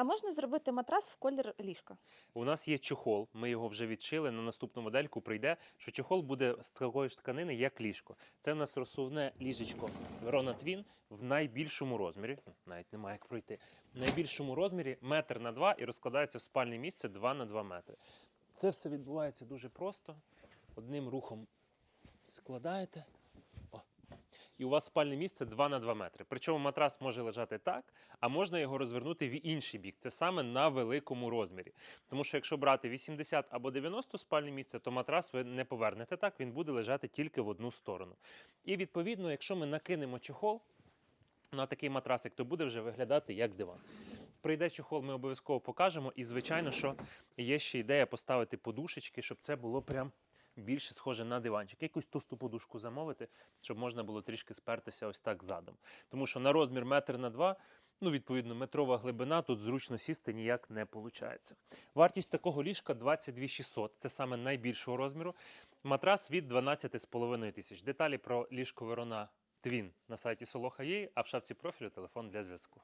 А можна зробити матрас в колір ліжка? У нас є чохол, ми його вже відшили. На наступну модельку прийде, що чохол буде з такої ж тканини, як ліжко. Це в нас розсувне ліжечко Verona Twin в найбільшому розмірі. Навіть немає як пройти. В найбільшому розмірі метр на два і розкладається в спальне місце 2 на 2 метри. Це все відбувається дуже просто. Одним рухом складаєте. І у вас спальне місце 2 на 2 метри. Причому матрас може лежати так, а можна його розвернути в інший бік. Це саме на великому розмірі. Тому що якщо брати 80 або 90 спальне місце, то матрас ви не повернете так, він буде лежати тільки в одну сторону. І відповідно, якщо ми накинемо чохол на такий матрасик, то буде вже виглядати як диван. Прийде чохол, ми обов'язково покажемо. І, звичайно, що є ще ідея поставити подушечки, щоб це було прям більше схоже на диванчик. Якусь товсту подушку замовити, щоб можна було трішки спертися ось так задом. Тому що на розмір метр на два, ну, відповідно, метрова глибина, тут зручно сісти ніяк не виходить. Вартість такого ліжка 22 600, це саме найбільшого розміру. Матрас від 12,5 тисяч. Деталі про ліжко Верона Твін на сайті Soloha.ua, а в шапці профілю телефон для зв'язку.